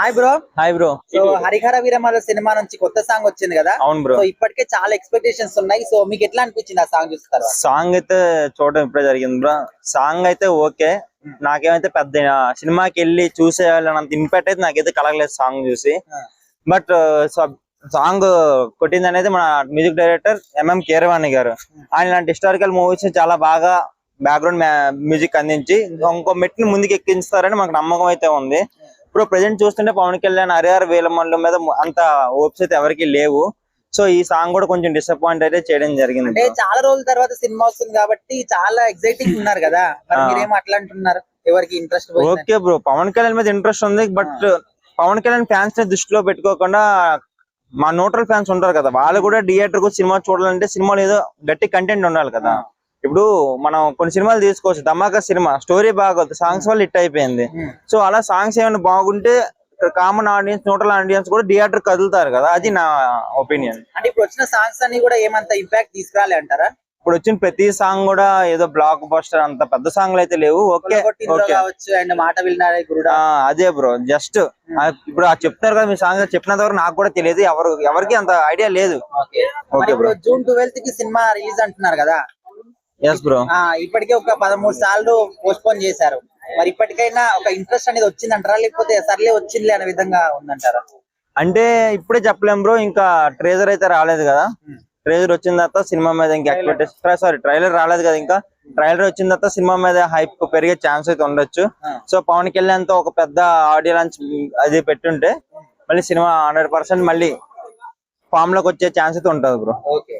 Hi bro hi bro so Harihara Veeramala cinema నుంచి కొత్త song వచ్చింది కదా? అవును బ్రో సో ఇప్పటికే చాలా ఎక్స్పెక్టేషన్స్ ఉన్నాయి. సో మీకు ఎట్లా అనిపించింది ఆ సాంగ్ చూస్తారు? సాంగ్ అయితే చూడడం ఇప్పుడే జరిగింది బ్రో సాంగ్ అయితే ఓకే. నాకేమైతే పెద్ద సినిమాకి వెళ్ళి చూసేయాలన్నంత ఇంపాక్ట్ అయితే నాకైతే కలగలేదు సాంగ్ చూసి. బట్ సాంగ్ కొట్టింది అనేది మన మ్యూజిక్ డైరెక్టర్ ఎంఎం కీరవాణి గారు. ఆయన ఇలాంటి హిస్టారికల్ మూవీస్ చాలా బాగా బ్యాక్గ్రౌండ్ మ్యూజిక్ అందించి ఇంకో మెట్ని ముందుకు ఎక్కించుతారని మాకు నమ్మకం అయితే ఉంది. ఇప్పుడు ప్రజెంట్ చూస్తుంటే పవన్ కళ్యాణ్ హరిహర వేలమల్లు మీద అంత హోప్స్ అయితే ఎవరికి లేవు. సో ఈ సాంగ్ కూడా కొంచెం డిసప్పాయింట్ అయితే చేయడం జరిగింది అంటే. చాలా రోజుల తర్వాత సినిమా వస్తుంది కాబట్టి చాలా ఎక్సైటింగ్ ఉన్నారు కదా. మరి ఆ. మీరేం అట్లా అంటున్నారు ఎవరికి interest okay bro Pawan Kalyan మీద ఇంట్రెస్ట్ ఉంది బట్ పవన్ కళ్యాణ్ ఫ్యాన్స్ని దృష్టిలో పెట్టుకోకుండా మా న్యూట్రల్ ఫ్యాన్స్ ఉంటారు కదా. వాళ్ళు కూడా థియేటర్కు సినిమా చూడాలంటే సినిమాలో ఏదో గట్టి కంటెంట్ ఉండాలి కదా. ఇప్పుడు మనం కొన్ని సినిమాలు తీసుకోవచ్చు. ధమాకా సినిమా స్టోరీ బాగోదు సాంగ్స్ వల్ల హిట్ అయిపోయింది. సో అలా సాంగ్స్ ఏమైనా బాగుంటే కామన్ ఆడియన్స్ న్యూట్రల్ ఆడియన్స్ కూడా థియేటర్ కదులుతారు కదా. అది నా ఒపీనియన్. అంటే ఇప్పుడు వచ్చిన సాంగ్స్ అన్ని కూడా ఏమంత ఇంపాక్ట్ తీసుకురాలే అంటారా? ఇప్పుడు వచ్చిన ప్రతి సాంగ్ కూడా ఏదో బ్లాక్ బస్టర్ అంత పెద్ద సాంగ్లు అయితే లేవు. ఓకే కావచ్చు అండ్ మాట విన్నారే గురుడా. ఆ, అదే బ్రో జస్ట్ ఇప్పుడు ఆ చెప్తున్నారు కదా మీ సాంగ్ చెప్పినంత వరకు నాకు కూడా తెలియదు. ఎవరు ఎవరికి అంత ఐడియా లేదు. ఓకే. బ్రో. జూన్ ట్వెల్త్కి సినిమా రిలీజ్ అంటున్నారు కదా. ఇప్పటికే ఒక పదమూడు సార్లు పోస్ట్పోన్ చేశారు. మరి ఇప్పటికైనా ఒక ఇంట్రెస్ట్ అనేది వచ్చిందంటారా? లేకపోతే సర్లే వచ్చిందిలే అనే విధంగా ఉందంటారా? అంటే ఇప్పుడే చెప్పలేం బ్రో ఇంకా ట్రేజర్ అయితే రాలేదు కదా. ట్రేజర్ వచ్చిన తర్వాత సినిమా మీద ఇంకా ఎక్స్పెక్టేషన్ సారీ ట్రైలర్ రాలేదు కదా ఇంకా. ట్రైలర్ వచ్చిన తర్వాత సినిమా మీద హైప్ పెరిగే ఛాన్స్ అయితే ఉండొచ్చు. సో పవన్ కళ్యాణ్తో ఒక పెద్ద ఆడియో లాంచ్ అది పెట్టుంటే మళ్ళీ సినిమా హండ్రెడ్ పర్సెంట్ మళ్ళీ ఫామ్లోకి వచ్చే ఛాన్స్ అయితే ఉంటుంది బ్రో ఓకే